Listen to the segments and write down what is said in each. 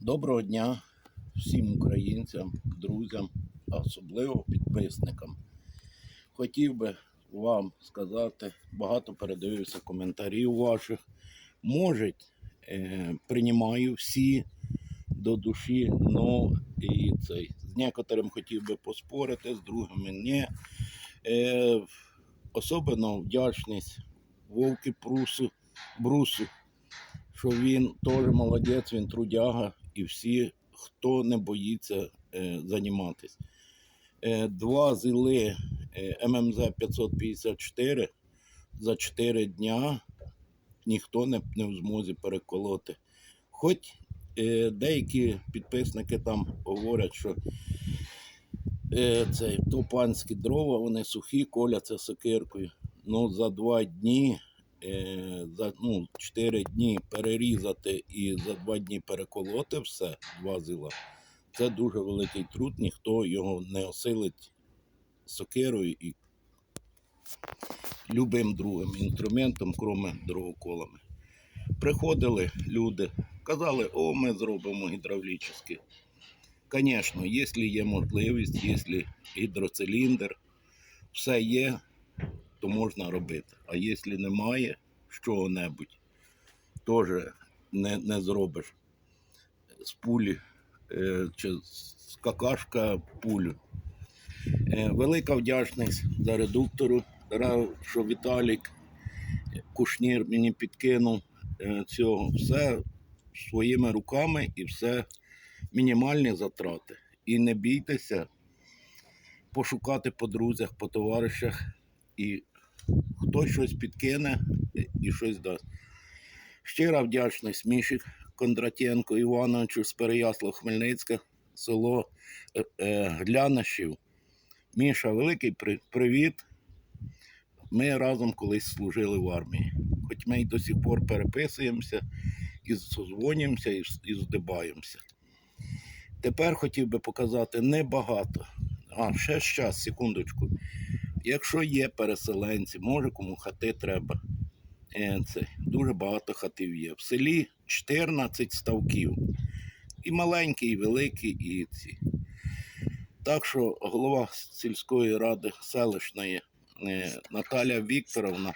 Доброго дня всім українцям, друзям, особливо підписникам. Хотів би вам сказати, багато передивився коментарів ваших. Може, е, приймаю всі до душі, но і цей. З некоторим хотів би поспорити, з другими ні. Е, особливо вдячність Вовки Прусу, Брусу, що він теж молодець, він трудяга, і всі, хто не боїться е, займатися. Е, два зіли е, ММЗ 554 за 4 дня ніхто не, не в змозі переколоти. Хоч е, деякі підписники там говорять, що е, це то панські дрова, вони сухі, коляться сокиркою. Ну, за два дні, за ну, 4 дні перерізати і за два дні переколоти все, два зила, це дуже великий труд, ніхто його не осилить сокирою і любим другим інструментом, крім дровоколами. Приходили люди, казали, о, ми зробимо гідравлічне. Звісно, якщо є можливість, якщо гідроциліндр, все є, то можна робити. А якщо немає чого-небудь, теж не, не зробиш з пулі е, чи з какашка пулю. Е, велика вдячність за редуктору, що Віталік Кушнір мені підкинув е, цього. Все своїми руками і все мінімальні затрати. І не бійтеся пошукати по друзях, по товаришах, і хтось щось підкине і щось дасть. Щира вдячність Міші Кондратенко Івановичу з Переяслав Хмельницька, село е, е, Глянищів. Міша, великий при- привіт. Ми разом колись служили в армії. Хоч ми й до сих пор переписуємося, і созвонюємося, і здибаємося. Тепер хотів би показати небагато. А, ще час, секундочку. Якщо є переселенці, може кому хати треба. Е, Це, дуже багато хатів є. В селі 14 ставків. І маленькі, і великі, і ці. Так що голова сільської ради селищної е, Наталя Вікторовна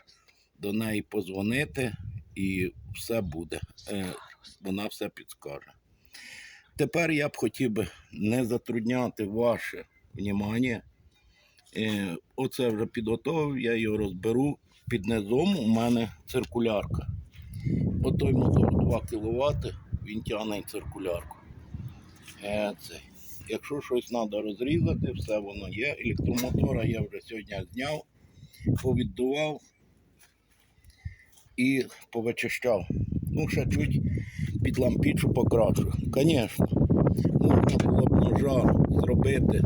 до неї позвонити і все буде. Е, Вона все підскаже. Тепер я б хотів би не затрудняти ваше внимання. Е, Оце вже підготовив, я його розберу. Під низом у мене циркулярка. Отой мотор 2 кВт, він тягне циркулярку. Е, це. Якщо щось треба розрізати, все воно є. Електромотора я вже сьогодні зняв, повіддував і повичищав. Ну, ще чуть під лампічу покрашу. Звісно, можна було б ножа зробити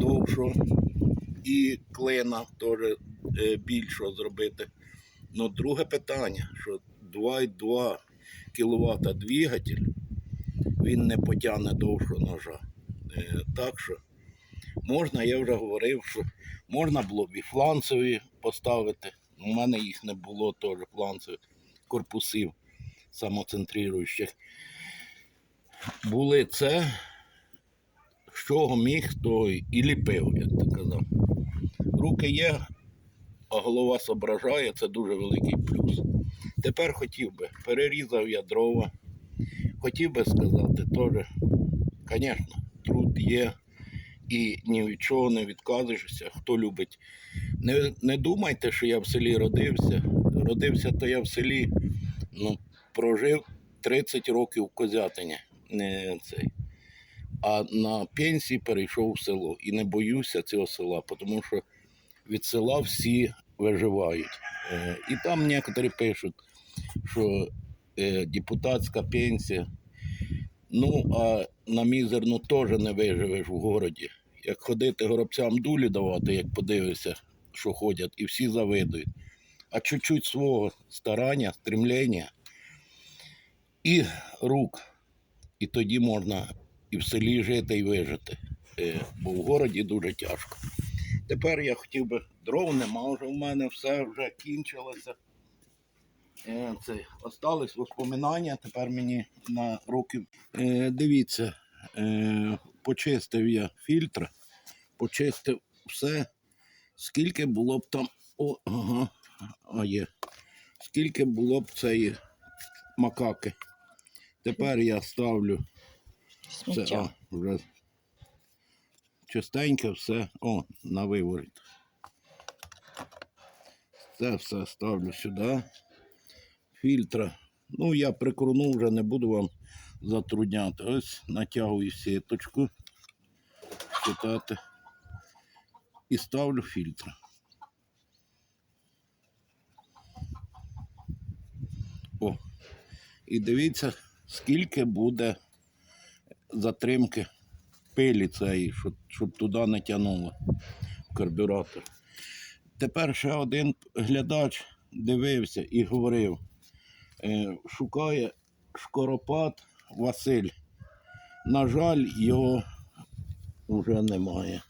довшого і клина теж е, більшого зробити. Ну, друге питання, що 2,2 кВт двигатель, він не потягне довшого ножа. Е, Так що можна, я вже говорив, що можна було б і фланцеві поставити. У мене їх не було теж фланцевих корпусів самоцентруючих. Були це, чого міг, то і ліпив, як ти казав. Руки є, а голова зображає, це дуже великий плюс. Тепер хотів би, перерізав я дрова. Хотів би сказати, теж, звісно, труд є і ні від чого не відказуєшся, хто любить. Не, не думайте, що я в селі родився. Родився то я в селі, ну, прожив 30 років в Козятині. Не цей. А на пенсії перейшов в село. І не боюся цього села, тому що від села всі виживають. Е, І там некоторі пишуть, що е, депутатська пенсія. Ну, а на мізерну теж не виживеш в городі. Як ходити горобцям дулі давати, як подивишся, що ходять, і всі завидують. А чуть-чуть свого старання, стремлення і рук. І тоді можна і в селі жити, і вижити. Е, Бо в городі дуже тяжко. Тепер я хотів би дров нема вже в мене, все вже кінчилося. Е, Це остались воспоминання. Тепер мені на років. Е, дивіться, е, почистив я фільтр, почистив все. Скільки було б там. О, ага, а є. Скільки було б цієї макаки. Тепер я ставлю це а, вже чистеньке все. О, на виворіт. Це все ставлю сюди. Фільтра. Ну, я прикорну вже не буду вам затрудняти. Ось натягую сіточку. Читати. І ставлю фільтр. О. І дивіться, скільки буде затримки пилі цієї, щоб, щоб туди не тягнуло карбюратор. Тепер ще один глядач дивився і говорив, е, шукає шкоропад Василь. На жаль, його вже немає.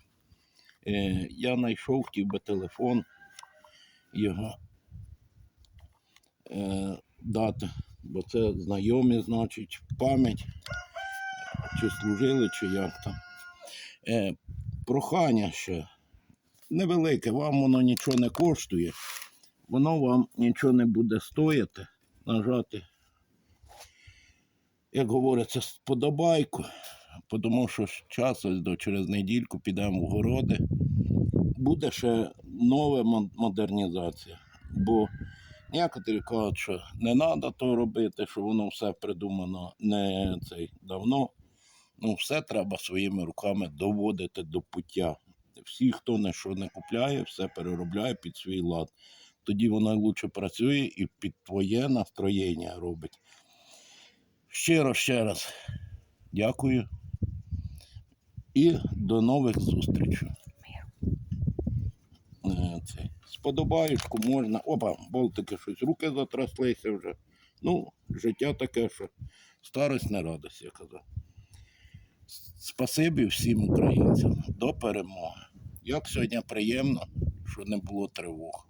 Е, я знайшов хотів би телефон його е, дати, бо це знайомі, значить, пам'ять, чи служили, чи як там. Е, прохання ще невелике, вам воно нічого не коштує, воно вам нічого не буде стояти, нажати, як говориться, сподобайку, тому що час ось до через недільку підемо в городи. Буде ще нова модернізація. Бо некоторі кажуть, що не треба то робити, що воно все придумано не цей давно. Ну, все треба своїми руками доводити до пуття. Всі, хто не що не купляє, все переробляє під свій лад. Тоді воно лучше працює і під твоє настроєння робить. Щиро ще раз дякую і до нових зустрічей. Е, Це, сподобаючку можна. Опа, болтики щось, руки затраслися вже. Ну, життя таке, що старость не радость, я казав. Спасибі всім українцям. До перемоги. Як сьогодні приємно, що не було тривог.